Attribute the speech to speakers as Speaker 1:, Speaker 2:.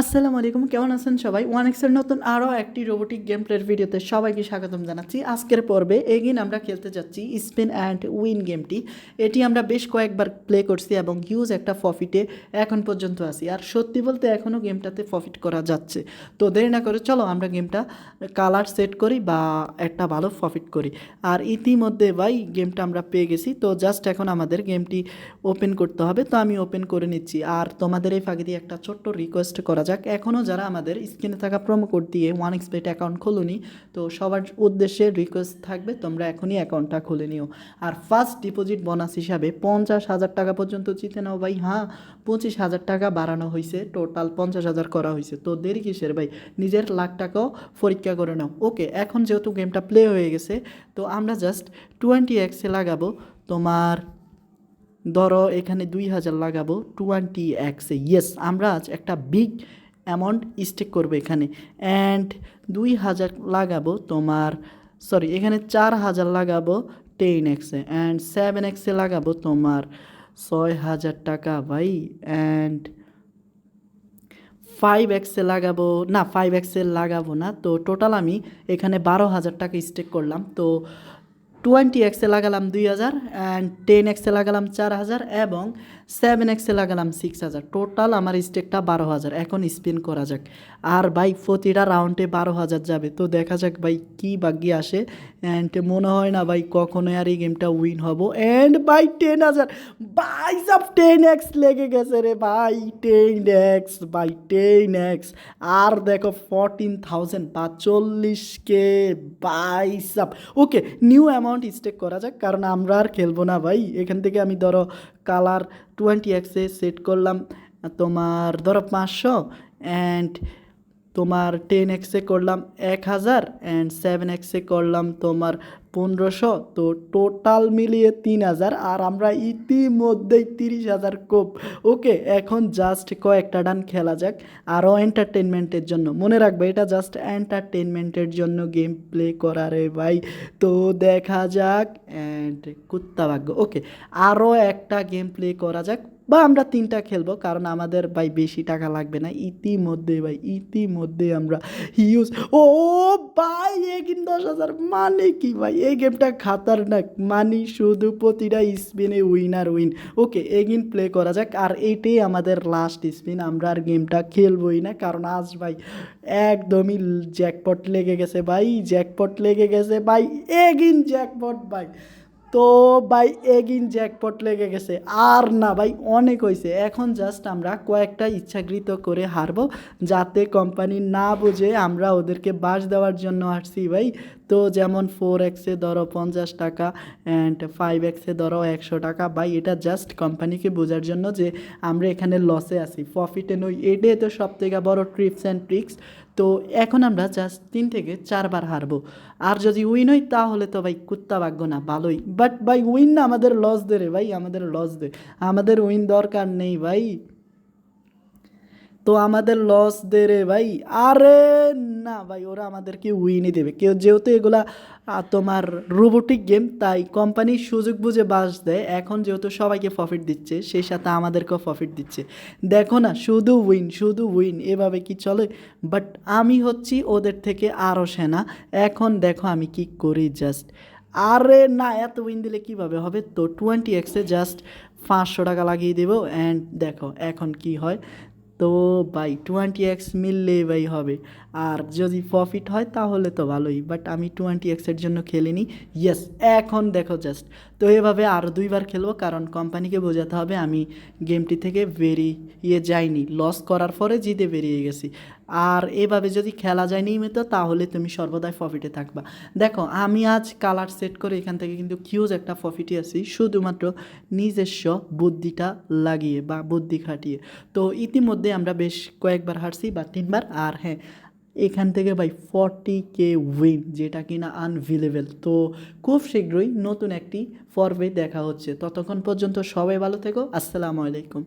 Speaker 1: আসসালামু আলাইকুম, কেমন আছেন সবাই? ওয়ান এক্সের নতুন আরও একটি রোবোটিক গেম প্লের ভিডিওতে সবাইকে স্বাগতম জানাচ্ছি। আজকের পর্বে এগিন আমরা খেলতে যাচ্ছি স্পিন অ্যান্ড উইন গেমটি এটি আমরা বেশ কয়েকবার প্লে করছি এবং হিউজ একটা প্রফিটে এখন পর্যন্ত আছি। আর সত্যি বলতে এখনও গেমটাতে প্রফিট করা যাচ্ছে। তো দেরি না করে চলো আমরা গেমটা কালার সেট করি বা একটা ভালো প্রফিট করি। আর ইতিমধ্যে ভাই গেমটা আমরা পেয়ে গেছি। তো জাস্ট এখন আমাদের গেমটি ওপেন করতে হবে। তো আমি ওপেন করে নিচ্ছি। আর তোমাদের এই ফাঁকে দিয়ে একটা ছোট্ট রিকোয়েস্ট করা যাক, এখনও যারা আমাদের স্ক্রিনে থাকা প্রোমো কোড দিয়ে ওয়ান এক্সপেট অ্যাকাউন্ট খোলুনি, তো সবার উদ্দেশ্যে রিকোয়েস্ট থাকবে তোমরা এখনই অ্যাকাউন্টটা খুলে নিও। আর ফার্স্ট ডিপোজিট বোনাস হিসাবে পঞ্চাশ হাজার টাকা পর্যন্ত জিতে নাও ভাই। হ্যাঁ পঁচিশ হাজার টাকা বাড়ানো হয়েছে টোটাল পঞ্চাশ হাজার করা হয়েছে তো দেরি কিসের ভাই? নিজের লাখ টাকাও পরীক্ষা করে নাও। ওকে এখন যেহেতু গেমটা প্লে হয়ে গেছে, তো আমরা জাস্ট টোয়েন্টি এক্সে লাগাবো। তোমার ধরো এখানে দুই হাজার লাগাবো টোয়েন্টি এক্সে ইয়েস আমরা আজ একটা বিগ অ্যামাউন্ট স্টেক করব এখানে। অ্যান্ড দুই হাজার লাগাবো তোমার সরি এখানে চার হাজার লাগাবো টেন এক্সে অ্যান্ড সেভেন এক্সে লাগাবো তোমার ছয় হাজার টাকা, ভাই। অ্যান্ড ফাইভ এক্সে লাগাবো, না ফাইভ এক্সে লাগাবো না। তো টোটাল আমি এখানে বারো হাজার টাকা স্টেক করলাম। তো টোয়েন্টি এক্সে লাগালাম দুই হাজার অ্যান্ড টেন এক্সে লাগালাম চার হাজার এবং সেভেন এক্সে লাগালাম সিক্স হাজার। টোটাল আমার স্টেকটা বারো হাজার। এখন স্পিন করা যাক। আর ভাই প্রতিটা রাউন্ডে বারো হাজার যাবে। তো দেখা যাক ভাই কী ভাগ্যে আসে। অ্যান্ড মনে হয় না ভাই কখনোই আর এই গেমটা উইন হব। অ্যান্ড বাই টেন হাজার বাই সব টেন এক্স লেগে গেছে রে by ten x by ten x আর দেখো ফোরটিন থাউজেন্ড বা চল্লিশ কে বাই সাপ ওকে নিউ অ্যামাউন্ট স্টেক করা যাক, কারণ আমরা আর খেলব না ভাই। এখান থেকে আমি ধরো কালার টোয়েন্টি এক্সে সেট করলাম। তোমার ধরো পাঁচশো। অ্যান্ড তোমার টেন এক্সে করলাম এক হাজার অ্যান্ড সেভেন এক্সে করলাম তোমার পনেরোশো, তো টোটাল মিলিয়ে তিন হাজার আর আমরা ইতিমধ্যেই তিরিশ হাজার কোপ। ওকে, এখন জাস্ট কয়েকটা ডান খেলা যাক আরও এন্টারটেনমেন্টের জন্য। মনে রাখবে, এটা জাস্ট এন্টারটেনমেন্টের জন্য গেম প্লে করা রে ভাই। তো দেখা যাক অ্যান্ড কুত্তা ভাগ্য। ওকে আরও একটা গেম প্লে করা যাক, বা আমরা তিনটা খেলব, কারণ আমাদের ভাই বেশি টাকা লাগবে না। ইতিমধ্যে ভাই ইতিমধ্যে আমরা হিউজ ও, ভাই, এ কিন্তু দশ হাজার মানে কি ভাই? এই গেমটা খাতারনাক। মানি শুধু প্রতিটা স্পিনে winner win. Okay, again play করা যাক। আর এইটাই আমাদের লাস্ট স্পিন আমরা আর গেমটা খেলবই না। কারণ আজ ভাই একদমই জ্যাকপট লেগে গেছে ভাই জ্যাকপট লেগে গেছে ভাই, এগিন জ্যাকপট ভাই। তো ভাই, এগিন জ্যাকপট লেগে গেছে। আর না ভাই, অনেক হয়েছে এখন জাস্ট আমরা কয়েকটা ইচ্ছাকৃত করে হারবো, যাতে কোম্পানি না বুঝে আমরা ওদেরকে বাস দেওয়ার জন্য আসছি ভাই। তো যেমন ফোর এক্সে ধরো পঞ্চাশ টাকা অ্যান্ড ফাইভ এক্সে ধরো একশো টাকা, ভাই এটা জাস্ট কোম্পানিকে বোঝার জন্য যে আমরা এখানে লসে আছি। প্রফিটে নই এটাই তো সব থেকে বড় ট্রিপস অ্যান্ড ট্রিক্স তো এখন আমরা জাস্ট তিন থেকে চারবার হারবো। আর যদি উইন হই, তাহলে তো ভাই কুত্তা ভাগ্য না, ভালোই। বাট ভাই উইন না আমাদের লস দে রে ভাই, আমাদের লস দে। আমাদের উইন দরকার নেই ভাই। তো আমাদের লস দে রে ভাই। আরে না ভাই, ওরা আমাদেরকে উইনই দেবে। কেউ যেহেতু এগুলা তোমার রোবোটিক গেম তাই কোম্পানি সুযোগ বুঝে বাস দেয়। এখন যেহেতু সবাইকে প্রফিট দিচ্ছে, সেই সাথে আমাদেরকেও প্রফিট দিচ্ছে। দেখো না, শুধু উইন শুধু উইন এভাবে কি চলে? বাট আমি হচ্ছি ওদের থেকে আরও সেনা। এখন দেখো আমি কি করি জাস্ট আরে না, এত উইন দিলে কীভাবে হবে? তো টোয়েন্টি এক্সে জাস্ট পাঁচশো টাকা লাগিয়ে দেবো। অ্যান্ড দেখো, এখন কি হয়? তো ভাই টোয়েন্টি এক্স মিললে ভাই হবে। আর যদি প্রফিট হয় তাহলে তো ভালোই বাট আমি টোয়েন্টি এক্সের জন্য খেলিনি। ইয়েস এখন দেখো জাস্ট তো এভাবে আর দুইবার খেলব, কারণ কোম্পানিকে বোঝাতে হবে আমি গেমটি থেকে বেরিয়ে যাইনি। লস করার পরে জিতে বেরিয়ে গেছি। আর এভাবে যদি খেলা যায় নিয়মিত, তাহলে তুমি সর্বদাই প্রফিটে থাকবা। দেখো, আমি আজ কালার সেট করে এখান থেকে কিন্তু কিউজ একটা প্রফিটে আছি, শুধুমাত্র নিজস্ব বুদ্ধিটা লাগিয়ে বা বুদ্ধি খাটিয়ে। তো ইতিমধ্যে আমরা বেশ কয়েকবার হারছি বা তিনবার, আর হ্যাঁ এখান থেকে ভাই ফর্টি কে উইন যেটা কিনা আনভিলেবেল তো খুব শীঘ্রই নতুন একটি পর্বে দেখা হচ্ছে। ততক্ষণ পর্যন্ত সবাই ভালো থেকো। আসসালামু আলাইকুম।